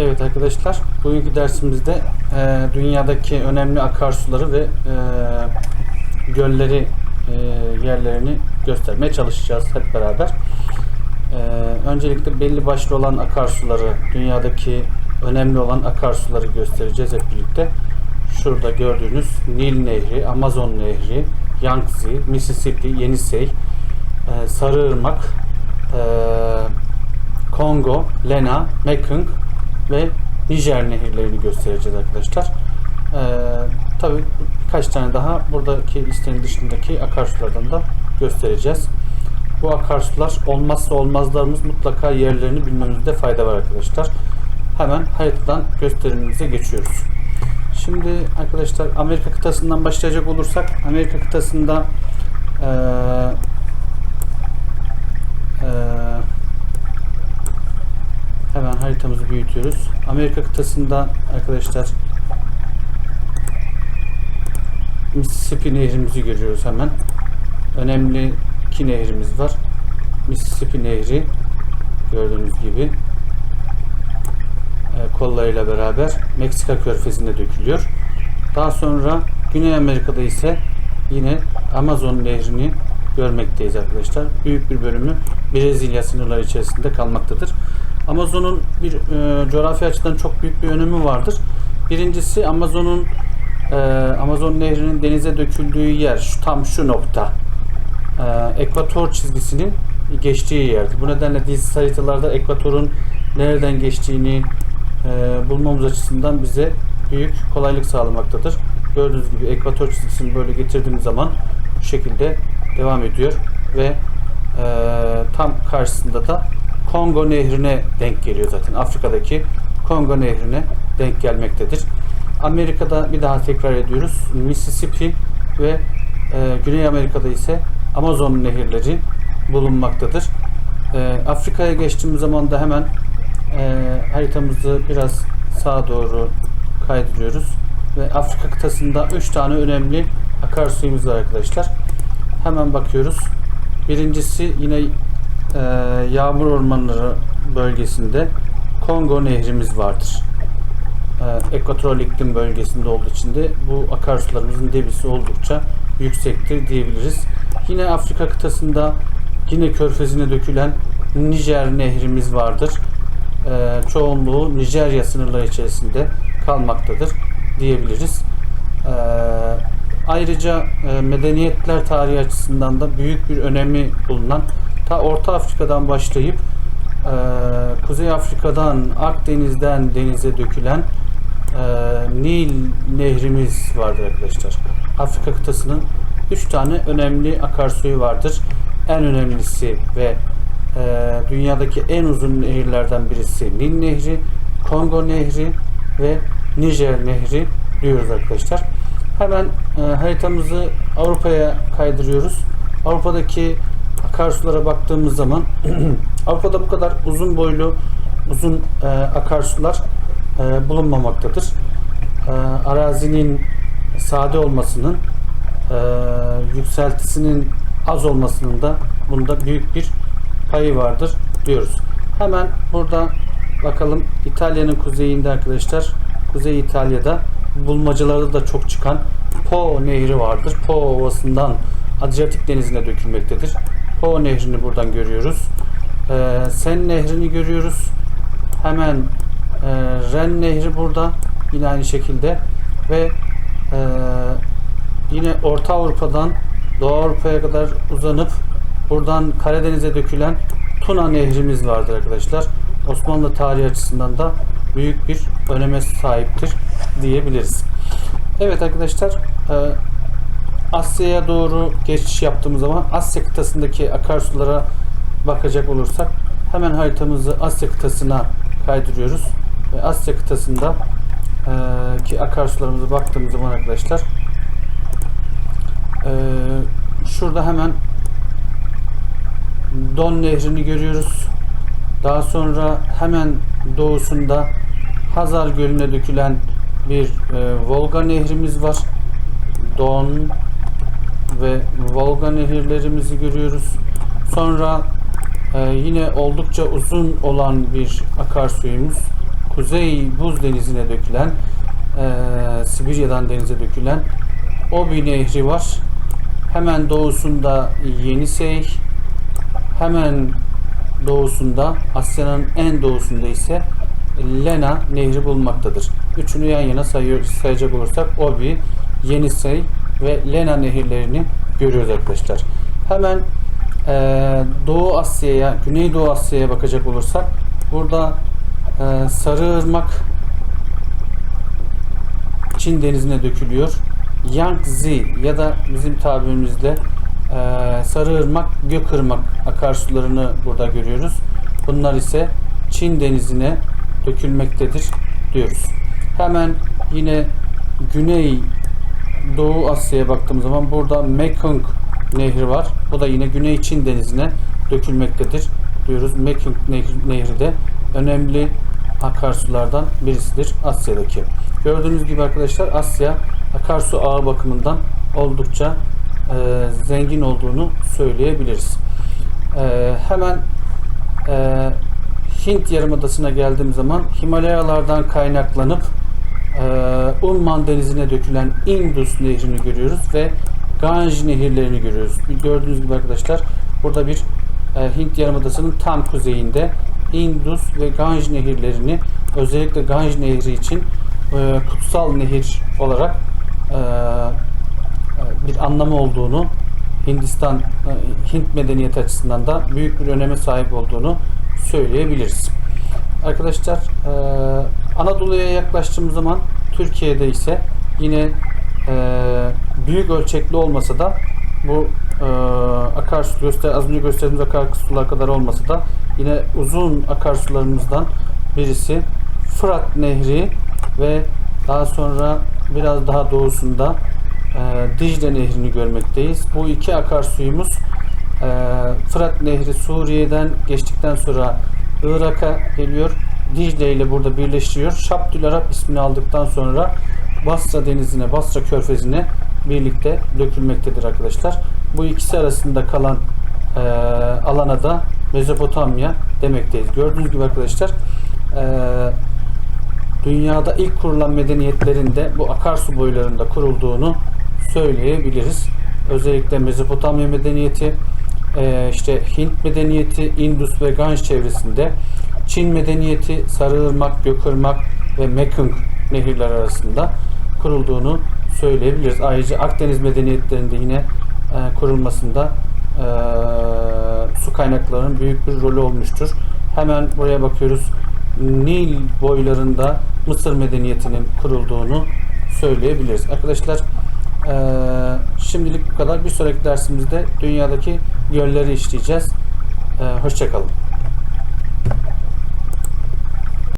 Evet arkadaşlar, bugünkü dersimizde e, dünyadaki önemli akarsuları ve e, gölleri e, yerlerini göstermeye çalışacağız hep beraber. E, öncelikle belli başlı olan akarsuları, dünyadaki önemli olan akarsuları göstereceğiz hep birlikte. Şurada gördüğünüz Nil Nehri, Amazon Nehri, Yangtze, Mississippi, Yenisey, e, Sarıırmak, e, Kongo, Lena, Mekong ve Nijer nehirlerini göstereceğiz arkadaşlar. Ee, tabii birkaç tane daha buradaki listenin dışındaki akarsulardan da göstereceğiz. Bu akarsular olmazsa olmazlarımız mutlaka yerlerini bilmemizde fayda var arkadaşlar. Hemen haritadan gösterimimize geçiyoruz. Şimdi arkadaşlar Amerika kıtasından başlayacak olursak Amerika kıtasında eee eee Hemen haritamızı büyütüyoruz. Amerika kıtasında arkadaşlar Mississippi nehrimizi görüyoruz hemen. Önemli iki nehrimiz var. Mississippi nehri gördüğünüz gibi e, kollarıyla beraber Meksika körfezinde dökülüyor. Daha sonra Güney Amerika'da ise yine Amazon nehrini görmekteyiz arkadaşlar. Büyük bir bölümü Brezilya sınırları içerisinde kalmaktadır. Amazon'un bir e, coğrafi açıdan çok büyük bir önemi vardır. Birincisi Amazon'un e, Amazon nehrinin denize döküldüğü yer şu, tam şu nokta. E, ekvator çizgisinin geçtiği yerdi. Bu nedenle dizisiz haritalarda ekvatorun nereden geçtiğini e, bulmamız açısından bize büyük kolaylık sağlamaktadır. Gördüğünüz gibi ekvator çizgisini böyle getirdiğimiz zaman bu şekilde devam ediyor ve e, tam karşısında da Kongo Nehri'ne denk geliyor zaten. Afrika'daki Kongo Nehri'ne denk gelmektedir. Amerika'da bir daha tekrar ediyoruz. Mississippi ve e, Güney Amerika'da ise Amazon nehirleri bulunmaktadır. E, Afrika'ya geçtiğimiz zaman da hemen e, haritamızı biraz sağa doğru kaydırıyoruz. Ve Afrika kıtasında 3 tane önemli akarsuyumuz var arkadaşlar. Hemen bakıyoruz. Birincisi yine e, yağmur ormanları bölgesinde Kongo nehrimiz vardır. E, ekvatoral iklim bölgesinde olduğu için de bu akarsularımızın debisi oldukça yüksektir diyebiliriz. Yine Afrika kıtasında yine körfezine dökülen Nijer nehrimiz vardır. E, çoğunluğu Nijerya sınırları içerisinde kalmaktadır diyebiliriz. E, ayrıca e, medeniyetler tarihi açısından da büyük bir önemi bulunan ta Orta Afrika'dan başlayıp e, Kuzey Afrika'dan Akdeniz'den denize dökülen e, Nil nehrimiz vardır arkadaşlar. Afrika kıtasının 3 tane önemli akarsuyu vardır. En önemlisi ve e, dünyadaki en uzun nehirlerden birisi Nil Nehri, Kongo Nehri ve Nijer Nehri diyoruz arkadaşlar. Hemen e, haritamızı Avrupa'ya kaydırıyoruz. Avrupa'daki akarsulara baktığımız zaman Avrupa'da bu kadar uzun boylu uzun e, akarsular e, bulunmamaktadır. E, arazinin sade olmasının e, yükseltisinin az olmasının da bunda büyük bir payı vardır diyoruz. Hemen burada bakalım İtalya'nın kuzeyinde arkadaşlar Kuzey İtalya'da bulmacalarda da çok çıkan Po nehri vardır. Po ovasından Adriyatik denizine dökülmektedir. Po nehrini buradan görüyoruz. Ee, Sen nehrini görüyoruz. Hemen e, Ren nehri burada. Yine aynı şekilde. Ve e, yine Orta Avrupa'dan Doğu Avrupa'ya kadar uzanıp buradan Karadeniz'e dökülen Tuna nehrimiz vardır arkadaşlar. Osmanlı tarihi açısından da büyük bir öneme sahiptir diyebiliriz. Evet arkadaşlar e, Asya'ya doğru geçiş yaptığımız zaman Asya kıtasındaki akarsulara bakacak olursak hemen haritamızı Asya kıtasına kaydırıyoruz ve Asya kıtasında e, ki akarsularımıza baktığımız zaman arkadaşlar e, şurada hemen Don Nehri'ni görüyoruz. Daha sonra hemen doğusunda Hazar Gölü'ne dökülen bir e, Volga nehrimiz var. Don ve Volga nehirlerimizi görüyoruz. Sonra e, yine oldukça uzun olan bir akarsuyumuz Kuzey Buz Denizi'ne dökülen e, Sibirya'dan denize dökülen Obi Nehri var. Hemen doğusunda Yenisey, hemen doğusunda Asya'nın en doğusunda ise Lena Nehri bulunmaktadır. Üçünü yan yana sayacak olursak Obi, Yenisey ve Lena nehirlerini görüyoruz arkadaşlar. Hemen eee, Doğu Asya'ya, Güneydoğu Asya'ya bakacak olursak burada eee Sarıırmak Çin denizine dökülüyor. Yangtze ya da bizim tabirimizle eee Sarıırmak, Gökırmak akarsularını burada görüyoruz. Bunlar ise Çin denizine dökülmektedir diyoruz. Hemen yine Güney Doğu Asya'ya baktığımız zaman burada Mekong Nehri var. Bu da yine Güney Çin denizine dökülmektedir diyoruz. Mekong Nehri de önemli akarsulardan birisidir Asya'daki. Gördüğünüz gibi arkadaşlar Asya akarsu ağı bakımından oldukça e, zengin olduğunu söyleyebiliriz. E, hemen e, Hint Yarımadası'na geldiğim zaman Himalayalardan kaynaklanıp e, Umman Denizi'ne dökülen Indus Nehri'ni görüyoruz ve Ganj nehirlerini görüyoruz. Gördüğünüz gibi arkadaşlar burada bir e, Hint Yarımadası'nın tam kuzeyinde Indus ve Ganj nehirlerini özellikle Ganj Nehri için e, kutsal nehir olarak e, bir anlamı olduğunu Hindistan Hint medeniyeti açısından da büyük bir öneme sahip olduğunu söyleyebiliriz. Arkadaşlar Anadolu'ya yaklaştığımız zaman Türkiye'de ise yine e, büyük ölçekli olmasa da bu e, akarsu göster az önce gösterdiğimiz akarsular kadar olmasa da yine uzun akarsularımızdan birisi Fırat Nehri ve daha sonra biraz daha doğusunda e, Dicle Nehri'ni görmekteyiz. Bu iki akarsuyumuz e, Fırat Nehri Suriye'den geçtikten sonra Irak'a geliyor. Dicle ile burada birleşiyor. Şabdül Arap ismini aldıktan sonra Basra denizine, Basra körfezine birlikte dökülmektedir arkadaşlar. Bu ikisi arasında kalan e, alana da Mezopotamya demekteyiz. Gördüğünüz gibi arkadaşlar e, dünyada ilk kurulan medeniyetlerin de bu akarsu boylarında kurulduğunu söyleyebiliriz. Özellikle Mezopotamya medeniyeti, e, işte Hint medeniyeti, Indus ve Ganj çevresinde, Çin medeniyeti, Sarıırmak, Gökırmak ve Mekong nehirler arasında kurulduğunu söyleyebiliriz. Ayrıca Akdeniz medeniyetlerinde yine e, kurulmasında e, su kaynaklarının büyük bir rolü olmuştur. Hemen buraya bakıyoruz. Nil boylarında Mısır medeniyetinin kurulduğunu söyleyebiliriz. Arkadaşlar e, şimdilik bu kadar. Bir sonraki dersimizde dünyadaki gölleri işleyeceğiz. E, Hoşçakalın.